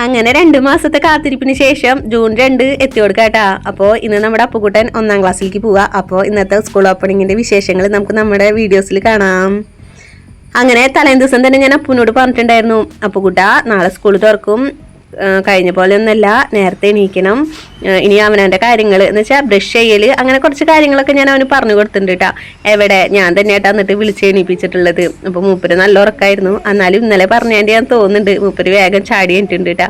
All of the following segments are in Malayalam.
അങ്ങനെ രണ്ട് മാസത്തെ കാത്തിരിപ്പിന് ശേഷം ജൂൺ രണ്ട് എത്തി കൊടുക്കാട്ടാ അപ്പോൾ ഇന്ന് നമ്മുടെ അപ്പുകുട്ടൻ ഒന്നാം ക്ലാസ്സിലേക്ക് പോവാ. അപ്പോൾ ഇന്നത്തെ സ്കൂൾ ഓപ്പണിങ്ങിന്റെ വിശേഷങ്ങൾ നമുക്ക് നമ്മുടെ വീഡിയോസിൽ കാണാം. അങ്ങനെ തലേ ദിവസം തന്നെ ഞാൻ അപ്പുവിനോട് പറഞ്ഞിട്ടുണ്ടായിരുന്നു അപ്പുകുട്ട നാളെ സ്കൂൾ തുറക്കും. കഴിഞ്ഞ പോലെ ഒന്നല്ല നേരത്തെ എണീക്കണം. ഇനി അവനവന്റെ കാര്യങ്ങൾ എന്ന് വെച്ചാൽ ബ്രഷ് ചെയ്യൽ അങ്ങനെ കുറച്ച് കാര്യങ്ങളൊക്കെ ഞാൻ അവന് പറഞ്ഞു കൊടുത്തിട്ടുണ്ട് കേട്ടോ എവിടെ? ഞാൻ തന്നെയാട്ടാ എന്നിട്ട് വിളിച്ച് എണീപ്പിച്ചിട്ടുള്ളത്. അപ്പോൾ മൂപ്പര് നല്ല ഉറക്കായിരുന്നു. എന്നാലും ഇന്നലെ പറഞ്ഞതിന്റെ ഞാൻ തോന്നുന്നുണ്ട്. മൂപ്പര് വേഗം ചാടി എണിട്ടുണ്ട് കേട്ടോ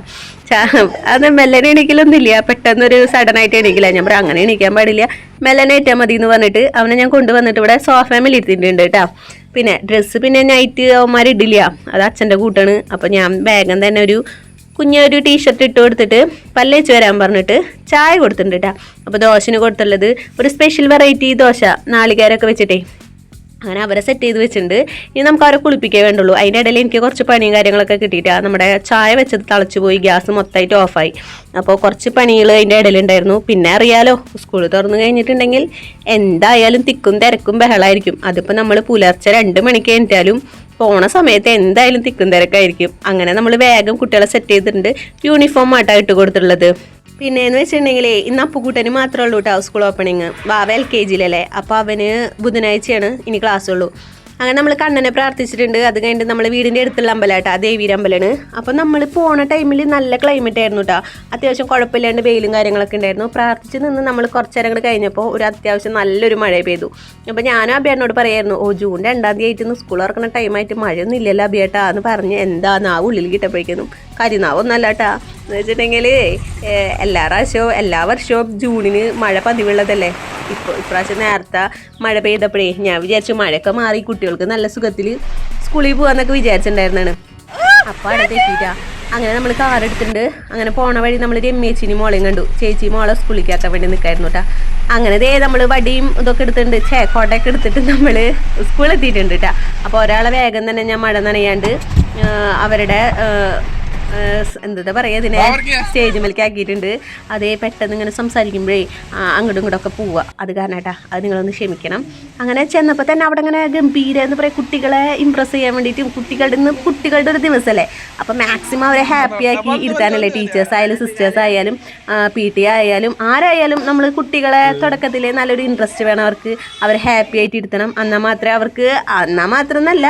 അത് മെല്ലനെ എണീക്കലൊന്നുമില്ല. പെട്ടെന്നൊരു സഡൻ ആയിട്ട് എണീക്കില്ല. ഞാൻ പറയാം അങ്ങനെ എണീക്കാൻ പാടില്ല. മെല്ലനെ ഏറ്റാൽ മതി എന്ന് പറഞ്ഞിട്ട് അവനെ ഞാൻ കൊണ്ടുവന്നിട്ട് ഇവിടെ സോഫാമിൽ ഇരുത്തിയിട്ടുണ്ട് കേട്ടോ പിന്നെ ഡ്രസ്സ് പിന്നെ നൈറ്റ് അവന്മാർ ഇടില്ല. അത് അച്ഛന്റെ കൂട്ടാണ്. അപ്പോൾ ഞാൻ വേഗം തന്നെ ഒരു കുഞ്ഞൊരു ടീഷർട്ട് ഇട്ട് കൊടുത്തിട്ട് പല്ലേച്ച് വരാൻ പറഞ്ഞിട്ട് ചായ കൊടുത്തിട്ടുണ്ട് കേട്ടോ അപ്പോൾ ദോശന് കൊടുത്തുള്ളത് ഒരു സ്പെഷ്യൽ വെറൈറ്റി ദോശ നാളികേരൊക്കെ വെച്ചിട്ടേ. അങ്ങനെ അവരെ സെറ്റ് ചെയ്ത് വെച്ചിട്ടുണ്ട്. ഇനി നമുക്ക് അവരെ കുളിപ്പിക്കേ വേണ്ടുള്ളൂ. അതിന്റെ ഇടയിൽ എനിക്ക് കുറച്ച് പണിയും കാര്യങ്ങളൊക്കെ കിട്ടിയിട്ടാണ് നമ്മുടെ ചായ വെച്ചത് തളച്ചു പോയി ഗ്യാസ് മൊത്തമായിട്ട് ഓഫായി അപ്പോൾ കുറച്ച് പണികൾ അതിന്റെ ഇടയിലുണ്ടായിരുന്നു പിന്നെ അറിയാലോ സ്കൂൾ തുറന്നു കഴിഞ്ഞിട്ടുണ്ടെങ്കിൽ എന്തായാലും തിക്കും തിരക്കും ബഹളമായിരിക്കും അതിപ്പോൾ നമ്മൾ പുലർച്ചെ രണ്ട് മണിക്ക് കഴിഞ്ഞിട്ടാലും പോണ സമയത്ത് എന്തായാലും തിക്കും തിരക്കായിരിക്കും. അങ്ങനെ നമ്മൾ വേഗം കുട്ടികളെ സെറ്റ് ചെയ്തിട്ടുണ്ട്. യൂണിഫോം ആയിട്ടാണ് ഇട്ട് കൊടുത്തിട്ടുള്ളത്. പിന്നെ എന്ന് വെച്ചിട്ടുണ്ടെങ്കിൽ ഇന്ന് അപ്പുകൂട്ടന് മാത്രമേ ഉള്ളൂ കേട്ടോ സ്കൂൾ ഓപ്പണിങ് വാവ എൽ കെ ജിയിലല്ലേ അപ്പോൾ അവന് ബുധനാഴ്ചയാണ് ഇനി ക്ലാസ് ഉള്ളൂ. അങ്ങനെ നമ്മൾ കണ്ണനെ പ്രാർത്ഥിച്ചിട്ടുണ്ട്. അത് കഴിഞ്ഞിട്ട് നമ്മൾ വീടിന്റെ അടുത്തുള്ള അമ്പലമാട്ടോ ആ ദേവീര അമ്പലമാണ്. അപ്പോൾ നമ്മൾ പോണ ടൈമിൽ നല്ല ക്ലൈമറ്റ് ആയിരുന്നു കേട്ടോ അത്യാവശ്യം കുഴപ്പമില്ലാണ്ട് വെയിലും കാര്യങ്ങളൊക്കെ ഉണ്ടായിരുന്നു. പ്രാർത്ഥിച്ച് നിന്ന് നമ്മൾ കുറച്ച് കഴിഞ്ഞപ്പോൾ ഒരു അത്യാവശ്യം നല്ലൊരു മഴ പെയ്തു. അപ്പോൾ ഞാനും അഭിയാനോട് പറയായിരുന്നു ഓ ജൂൺ രണ്ടാം തീയതി ആയിട്ട് സ്കൂൾ തുറക്കുന്ന ടൈമായിട്ട് മഴയൊന്നും ഇല്ലല്ലോ അഭിയേട്ടാ എന്ന് പറഞ്ഞ് എന്താ ആ ഉള്ളിൽ കിട്ടപ്പോഴേക്കും കരിനാവൊന്നല്ല കേട്ടാ എന്ന് വെച്ചിട്ടുണ്ടെങ്കിൽ എല്ലാ പ്രാവശ്യവും എല്ലാ വർഷവും ജൂണിന് മഴ പതിവുള്ളതല്ലേ? ഇപ്പോൾ ഇപ്രാവശ്യം നേരത്തെ മഴ പെയ്തപ്പോഴേ ഞാൻ വിചാരിച്ചു മഴയൊക്കെ മാറി കുട്ടികൾക്ക് നല്ല സുഖത്തിൽ സ്കൂളിൽ പോകാന്നൊക്കെ വിചാരിച്ചിട്ടുണ്ടായിരുന്നാണ്. അപ്പോൾ അവിടെ തെറ്റിയിട്ടാ അങ്ങനെ നമ്മൾ കാർ എടുത്തിട്ടുണ്ട്. അങ്ങനെ പോണ വഴി നമ്മൾ രമ്യേച്ചിനി മോളെയും കണ്ടു. ചേച്ചി മോളെ സ്കൂളിലേക്ക് ആക്കാൻ വേണ്ടി നിൽക്കായിരുന്നു കേട്ടോ. അങ്ങനെ ദേ നമ്മൾ വടിയും ഇതൊക്കെ എടുത്തിട്ടുണ്ട്. ചേ കോട്ടയൊക്കെ എടുത്തിട്ട് നമ്മൾ സ്കൂളിൽ എത്തിയിട്ടുണ്ട് കേട്ടോ. അപ്പോൾ ഒരാളെ വേഗം തന്നെ ഞാൻ മഴ നനയാണ്ട് അവരുടെ എന്താ പറയുക ഇതിനെ സ്റ്റേജ് മേലേക്ക് ആക്കിയിട്ടുണ്ട്. അതേ പെട്ടെന്ന് ഇങ്ങനെ സംസാരിക്കുമ്പോഴേ അങ്ങോട്ടും അങ്ങോട്ടും ഇങ്ങോട്ടൊക്കെ പോവുക. അത് കാരണമായിട്ടാ അത് നിങ്ങളൊന്ന് ക്ഷമിക്കണം. അങ്ങനെ ചെന്നപ്പോൾ തന്നെ അവിടെ ഇങ്ങനെ ഗംഭീര എന്ന് പറയുക കുട്ടികളെ ഇമ്പ്രസ് ചെയ്യാൻ വേണ്ടിയിട്ടും കുട്ടികളുടെ ഇന്ന് കുട്ടികളുടെ ഒരു ദിവസമല്ലേ അപ്പോൾ മാക്സിമം അവരെ ഹാപ്പി ആക്കി ഇരുത്താനല്ലേ ടീച്ചേഴ്സ് ആയാലും സിസ്റ്റേഴ്സ് ആയാലും പി ടി ആയാലും ആരായാലും നമ്മൾ കുട്ടികളെ തുടക്കത്തിൽ നല്ലൊരു ഇൻട്രസ്റ്റ് വേണം അവർക്ക്. അവരെ ഹാപ്പി ആയിട്ട് ഇരുത്തണം. എന്നാൽ മാത്രമേ അവർക്ക് എന്നാൽ മാത്രമെന്നല്ല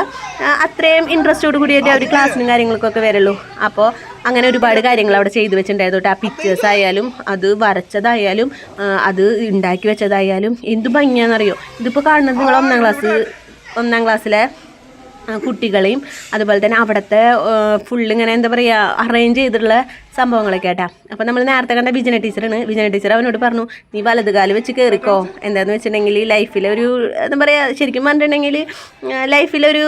അത്രയും ഇൻട്രസ്റ്റോട് കൂടിയിട്ട് അവർ ക്ലാസ്സിനും കാര്യങ്ങൾക്കൊക്കെ വരുള്ളൂ. അപ്പോൾ അങ്ങനെ ഒരുപാട് കാര്യങ്ങൾ അവിടെ ചെയ്തു വെച്ചിട്ടുണ്ടായിരുന്നു. ആ പിക്ചേഴ്സ് ആയാലും അത് വരച്ചതായാലും അത് ഉണ്ടാക്കി വെച്ചതായാലും എന്ത് ഭംഗിയാണെന്നറിയോ? ഇതിപ്പോൾ കാണുന്നത് നിങ്ങൾ ഒന്നാം ക്ലാസ് ഒന്നാം ക്ലാസ്സിലെ കുട്ടികളെയും അതുപോലെ തന്നെ അവിടുത്തെ ഫുള്ള് ഇങ്ങനെ എന്താ പറയുക അറേഞ്ച് ചെയ്തിട്ടുള്ള സംഭവങ്ങളൊക്കെ ആട്ടാ. അപ്പോൾ നമ്മൾ നേരത്തെ കണ്ട വിജന ടീച്ചറാണ് വിജന ടീച്ചർ അവനോട് പറഞ്ഞു നീ വലതുകാൽ വെച്ച് കയറിക്കോ എന്താന്ന് വെച്ചിട്ടുണ്ടെങ്കിൽ ലൈഫിലെ ഒരു എന്താ പറയുക ശരിക്കും പറഞ്ഞിട്ടുണ്ടെങ്കിൽ ലൈഫിലൊരു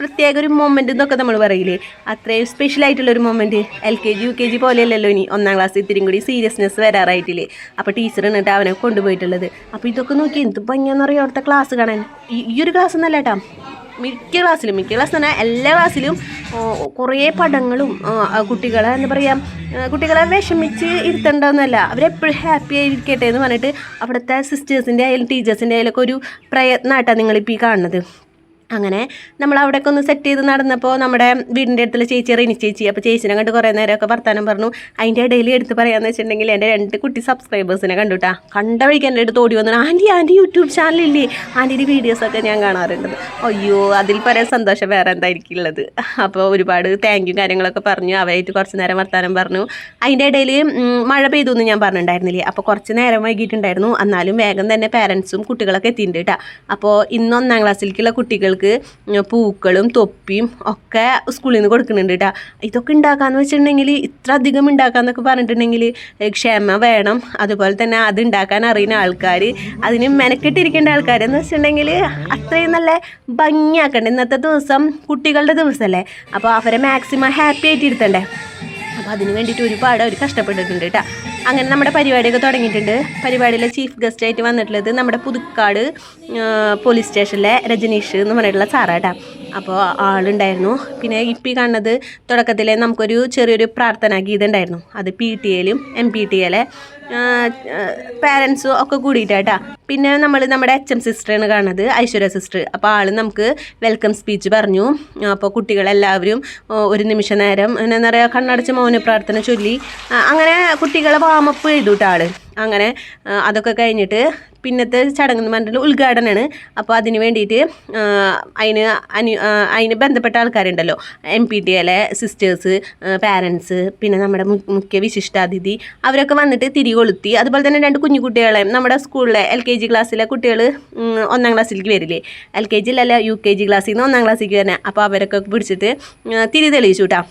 പ്രത്യേക ഒരു മൊമെന്റ് എന്നൊക്കെ നമ്മൾ പറയില്ലേ. അത്രയും സ്പെഷ്യൽ ആയിട്ടുള്ളൊരു moment L K G U K G പോലെയല്ലല്ലോ ഇനി ഒന്നാം ക്ലാസ് ഇത്തിരി കൂടി സീരിയസ്നെസ് വരാറായിട്ടില്ലേ. അപ്പോൾ ടീച്ചർ എന്നിട്ട് അവനെ കൊണ്ടുപോയിട്ടുള്ളത്. അപ്പോൾ ഇതൊക്കെ നോക്കി എന്ത് ഭംഗിയാണെന്നറിയോ അവിടുത്തെ ക്ലാസ് കാണാൻ? ഈ ഒരു ക്ലാസ് എന്നല്ല കേട്ടോ മിക്ക ക്ലാസ്സിലും മിക്ക ക്ലാസ് തന്നെ എല്ലാ ക്ലാസ്സിലും കുറേ പടങ്ങളും കുട്ടികളെ എന്താ പറയുക കുട്ടികളെ വിഷമിച്ച് ഇരുത്തേണ്ടതെന്നല്ല അവരെപ്പോഴും ഹാപ്പി ആയിരിക്കട്ടെ എന്ന് പറഞ്ഞിട്ട് അവിടുത്തെ സിസ്റ്റേഴ്സിന്റെ ആയാലും ടീച്ചേഴ്സിന്റെ ആയാലും ഒക്കെ ഒരു പ്രയത്നമായിട്ടാണ് നിങ്ങളിപ്പോൾ ഈ കാണുന്നത്. അങ്ങനെ നമ്മൾ അവിടെയൊക്കെ ഒന്ന് സെറ്റ് ചെയ്ത് നടന്നപ്പോൾ നമ്മുടെ വീടിന്റെ അടുത്തുള്ള ചേച്ചി റിനി ചേച്ചി അപ്പോൾ ചേച്ചിനെ കണ്ട് കുറേ നേരമൊക്കെ വർത്താനം പറഞ്ഞു. അതിന്റെ ഇടയിൽ എടുത്ത് പറയാമെന്ന് വെച്ചിട്ടുണ്ടെങ്കിൽ എന്റെ രണ്ട് കുട്ടി സബ്സ്ക്രൈബേഴ്സിനെ കണ്ടുട്ടാ കണ്ട വഴിക്ക് എന്റെ അടുത്ത് ഓടി വന്നു. ആന്റി ആന്റി യൂട്യൂബ് ചാനലില്ലേ ആന്റിയുടെ വീഡിയോസൊക്കെ ഞാൻ കാണാറുണ്ട്. അയ്യോ അതിൽ പറയാൻ സന്തോഷം വേറെ എന്തായിരിക്കും ഉള്ളത്. അപ്പോൾ ഒരുപാട് താങ്ക് യു കാര്യങ്ങളൊക്കെ പറഞ്ഞു. അവരായിട്ട് കുറച്ച് നേരം വർത്താനം പറഞ്ഞു. അതിന്റെ ഇടയിൽ മഴ പെയ്തു എന്ന് ഞാൻ പറഞ്ഞിട്ടുണ്ടായിരുന്നില്ലേ? അപ്പോൾ കുറച്ച് നേരം വൈകിട്ടുണ്ടായിരുന്നു എന്നാലും വേഗം തന്നെ പാരൻസും കുട്ടികളൊക്കെ എത്തിയിട്ടുണ്ട് കേട്ടോ അപ്പോൾ ഇന്ന് ഒന്നാം ക്ലാസ്സിലേക്കുള്ള കുട്ടികൾക്ക് പൂക്കളും തൊപ്പിയും ഒക്കെ സ്കൂളിൽ നിന്ന് കൊടുക്കുന്നുണ്ട് കേട്ടോ ഇതൊക്കെ ഉണ്ടാക്കാന്ന് വെച്ചിട്ടുണ്ടെങ്കിൽ ഇത്ര അധികം ഉണ്ടാക്കാന്നൊക്കെ പറഞ്ഞിട്ടുണ്ടെങ്കിൽ ക്ഷമ വേണം. അതുപോലെ തന്നെ അത് ഉണ്ടാക്കാൻ അറിയുന്ന ആൾക്കാർ അതിന് മെനക്കെട്ടിരിക്കേണ്ട ആൾക്കാർ എന്ന് വെച്ചിട്ടുണ്ടെങ്കിൽ അത്രയും നല്ല ഭംഗിയാക്കണ്ടേ. ഇന്നത്തെ ദിവസം കുട്ടികളുടെ ദിവസമല്ലേ അപ്പോൾ അവരെ മാക്സിമം ഹാപ്പി ആയിട്ട് ഇരുത്തണ്ടേ. അപ്പോൾ അതിന് വേണ്ടിയിട്ട് ഒരുപാട് അവർ കഷ്ടപ്പെട്ടിട്ടുണ്ട് കേട്ടോ അങ്ങനെ നമ്മുടെ പരിപാടിയൊക്കെ തുടങ്ങിയിട്ടുണ്ട്. പരിപാടിയിലെ ചീഫ് ഗസ്റ്റ് ആയിട്ട് വന്നിട്ടുള്ളത് നമ്മുടെ പുതുക്കാട് പോലീസ് സ്റ്റേഷനിലെ രജനീഷ് എന്ന് പറഞ്ഞിട്ടുള്ള സാറാട്ടാ. അപ്പോൾ ആളുണ്ടായിരുന്നു. പിന്നെ ഇപ്പം കാണുന്നത് തുടക്കത്തിലെ നമുക്കൊരു ചെറിയൊരു പ്രാർത്ഥനാ ഗീതം ഉണ്ടായിരുന്നു അത് പി ടി എയിലും എം പി ടി എയിലെ പാരൻസും ഒക്കെ കൂടിയിട്ടാട്ടാ. പിന്നെ നമ്മൾ നമ്മുടെ എച്ച് എം സിസ്റ്ററാണ് കാണുന്നത് ഐശ്വര്യ സിസ്റ്റർ അപ്പോൾ ആൾ നമുക്ക് വെൽക്കം സ്പീച്ച് പറഞ്ഞു. അപ്പോൾ കുട്ടികളെല്ലാവരും ഒരു നിമിഷ നേരം എന്താ പറയുക കണ്ണടച്ച് മൗന പ്രാർത്ഥന ചൊല്ലി അങ്ങനെ കുട്ടികളെ വാമപ്പ് ചെയ്തു കേട്ടോ ആൾ അങ്ങനെ അതൊക്കെ കഴിഞ്ഞിട്ട് പിന്നത്തെ ചടങ്ങ് എന്ന് പറഞ്ഞിട്ട് ഉദ്ഘാടനമാണ് അപ്പോൾ അതിന് വേണ്ടിയിട്ട് അതിന് അനു അതിന് ബന്ധപ്പെട്ട ആൾക്കാരുണ്ടല്ലോ. എം പി ടി എയിലെ സിസ്റ്റേഴ്സ് പാരൻസ് പിന്നെ നമ്മുടെ മുഖ്യ വിശിഷ്ടാതിഥി അവരൊക്കെ വന്നിട്ട് തിരികൊളുത്തി. അതുപോലെ തന്നെ രണ്ട് കുഞ്ഞു കുട്ടികളെ നമ്മുടെ സ്കൂളിലെ എൽ കെ ജി ക്ലാസ്സിലെ കുട്ടികൾ ഒന്നാം ക്ലാസ്സിലേക്ക് വരില്ലേ. എൽ കെ ജിയിലല്ല യു കെ ജി ക്ലാസ്സിൽ നിന്ന് ഒന്നാം ക്ലാസ്സിലേക്ക് വരണേ. അപ്പോൾ അവരൊക്കെ പിടിച്ചിട്ട് തിരി തെളിയിച്ചു കേട്ടോ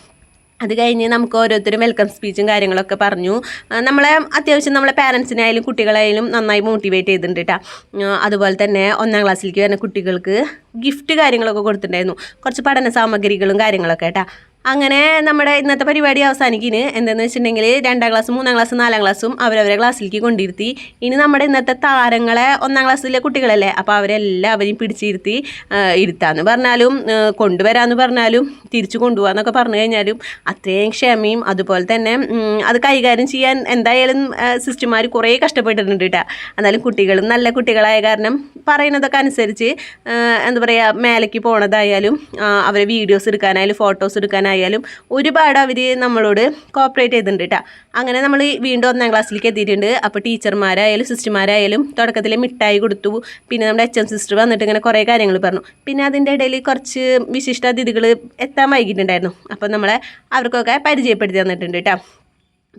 അത് കഴിഞ്ഞ് നമുക്ക് ഓരോരുത്തരും വെൽക്കം സ്പീച്ചും കാര്യങ്ങളൊക്കെ പറഞ്ഞു. നമ്മളെ അത്യാവശ്യം നമ്മളെ പാരൻസിനായാലും കുട്ടികളായാലും നന്നായി മോട്ടിവേറ്റ് ചെയ്തിട്ടുണ്ട് കേട്ടോ അതുപോലെ തന്നെ ഒന്നാം ക്ലാസ്സിലേക്ക് വരുന്ന കുട്ടികൾക്ക് ഗിഫ്റ്റ് കാര്യങ്ങളൊക്കെ കൊടുത്തിട്ടുണ്ടായിരുന്നു. കുറച്ച് പഠന സാമഗ്രികളും കാര്യങ്ങളൊക്കെ കേട്ടോ അങ്ങനെ നമ്മുടെ ഇന്നത്തെ പരിപാടി അവസാനിക്കിന് എന്തെന്ന് വെച്ചിട്ടുണ്ടെങ്കിൽ രണ്ടാം ക്ലാസ് മൂന്നാം ക്ലാസ് നാലാം ക്ലാസ്സും അവരവരെ ക്ലാസ്സിലേക്ക് കൊണ്ടിരുത്തി ഇനി നമ്മുടെ ഇന്നത്തെ താരങ്ങളെ ഒന്നാം ക്ലാസ്സിലെ കുട്ടികളല്ലേ? അപ്പോൾ അവരെല്ലാവരെയും പിടിച്ചിരുത്തി ഇരുത്താന്ന് പറഞ്ഞാലും കൊണ്ടുവരാമെന്ന് പറഞ്ഞാലും തിരിച്ചു കൊണ്ടുപോകാന്നൊക്കെ പറഞ്ഞു കഴിഞ്ഞാലും അത്രയും ക്ഷമയും അതുപോലെ തന്നെ അത് കൈകാര്യം ചെയ്യാൻ എന്തായാലും സിസ്റ്റർമാർ കുറേ കഷ്ടപ്പെട്ടിട്ടുണ്ട് കേട്ടോ എന്നാലും കുട്ടികളും നല്ല കുട്ടികളായ കാരണം പറയുന്നതൊക്കെ അനുസരിച്ച് എന്താ പറയുക മേലേക്ക് പോണതായാലും അവരെ വീഡിയോസ് എടുക്കാനായാലും ഫോട്ടോസ് എടുക്കാനായാലും ഒരുപാട് അവർ നമ്മളോട് കോപ്പറേറ്റ് ചെയ്തിട്ടുണ്ട് കേട്ടോ അങ്ങനെ നമ്മൾ വീണ്ടും ഒന്നാം ക്ലാസ്സിലേക്ക് എത്തിയിട്ടുണ്ട്. അപ്പോൾ ടീച്ചർമാരായാലും സിസ്റ്റർമാരായാലും തുടക്കത്തിൽ മിഠായി കൊടുത്തു. പിന്നെ നമ്മുടെ അച്ഛൻ സിസ്റ്റർ വന്നിട്ട് ഇങ്ങനെ കുറേ കാര്യങ്ങൾ പറഞ്ഞു. പിന്നെ അതിന്റെ ഇടയിൽ കുറച്ച് വിശിഷ്ടാതിഥികൾ എത്താൻ വൈകിട്ടുണ്ടായിരുന്നു. അപ്പോൾ നമ്മളെ അവർക്കൊക്കെ പരിചയപ്പെടുത്തി തന്നിട്ടുണ്ട് കേട്ടോ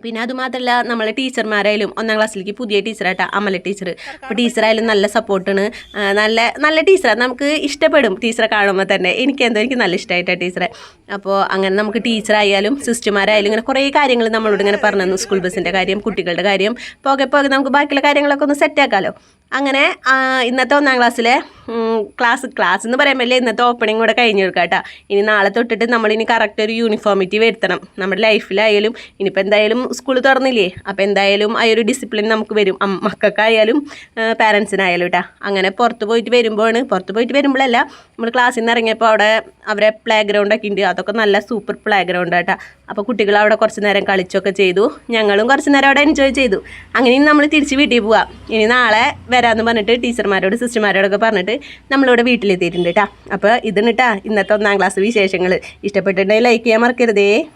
പിന്നെ അതുമാത്രമല്ല നമ്മളെ ടീച്ചർമാരായാലും ഒന്നാം ക്ലാസ്സിലേക്ക് പുതിയ ടീച്ചറായിട്ടാ അമല ടീച്ചർ അപ്പോൾ ടീച്ചറായാലും നല്ല സപ്പോർട്ടാണ്. നല്ല നല്ല ടീച്ചറാണ് നമുക്ക് ഇഷ്ടപ്പെടും ടീച്ചറെ കാണുമ്പോൾ തന്നെ. എനിക്ക് എന്തോ എനിക്ക് നല്ല ഇഷ്ടമായിട്ടാണ് ടീച്ചറെ. അപ്പോൾ അങ്ങനെ നമുക്ക് ടീച്ചറായാലും സിസ്റ്റർമാരായാലും ഇങ്ങനെ കുറേ കാര്യങ്ങൾ നമ്മളോട് ഇങ്ങനെ പറഞ്ഞു സ്കൂൾ ബസ്സിന്റെ കാര്യം കുട്ടികളുടെ കാര്യം. പോകെ പോകെ നമുക്ക് ബാക്കിയുള്ള കാര്യങ്ങളൊക്കെ ഒന്ന് സെറ്റാക്കാമല്ലോ അങ്ങനെ ഇന്നത്തെ ഒന്നാം ക്ലാസ്സിലെ ക്ലാസ് ക്ലാസ് എന്ന് പറയുമ്പോൾ ഇന്നത്തെ ഓപ്പണിംഗ് കൂടെ കഴിഞ്ഞു കൊടുക്കാം കേട്ടോ. ഇനി നാളെ തൊട്ടിട്ട് നമ്മളിനി കറക്റ്റ് ഒരു യൂണിഫോമിറ്റി വരുത്തണം. നമ്മുടെ ലൈഫിലായാലും ഇനിയിപ്പോൾ എന്തായാലും സ്കൂൾ തുറന്നില്ലേ? അപ്പോൾ എന്തായാലും ആ ഒരു ഡിസിപ്ലിൻ നമുക്ക് വരും. മക്കൾക്കായാലും പാരൻസിനായാലും കേട്ടോ. അങ്ങനെ പുറത്ത് പോയിട്ട് വരുമ്പോഴാണ് പുറത്ത് പോയിട്ട് വരുമ്പോഴല്ല നമ്മൾ ക്ലാസ്സിൽ നിന്ന് ഇറങ്ങിയപ്പോൾ അവിടെ അവരെ പ്ലേ ഗ്രൗണ്ടൊക്കെ ഉണ്ട് അതൊക്കെ നല്ല സൂപ്പർ പ്ലേ ഗ്രൗണ്ട് കേട്ടോ അപ്പോൾ കുട്ടികൾ അവിടെ കുറച്ച് നേരം കളിച്ചൊക്കെ ചെയ്തു. ഞങ്ങളും കുറച്ച് നേരം അവിടെ എൻജോയ് ചെയ്തു. അങ്ങനെ നമ്മൾ തിരിച്ച് വീട്ടിൽ പോവാം. ഇനി നാളെ വരാമെന്ന് പറഞ്ഞിട്ട് ടീച്ചർമാരോട് സിസ്റ്റർമാരോടൊക്കെ പറഞ്ഞിട്ട് നമ്മളിവിടെ വീട്ടിലെത്തിയിട്ടുണ്ട് കേട്ടോ അപ്പോൾ ഇതാണ് കേട്ടോ ഇന്നത്തെ ഒന്നാം ക്ലാസ് വിശേഷങ്ങൾ ഇഷ്ടപ്പെട്ടിട്ടുണ്ടെങ്കിൽ ലൈക്ക് ചെയ്യാൻ മറക്കരുതേ.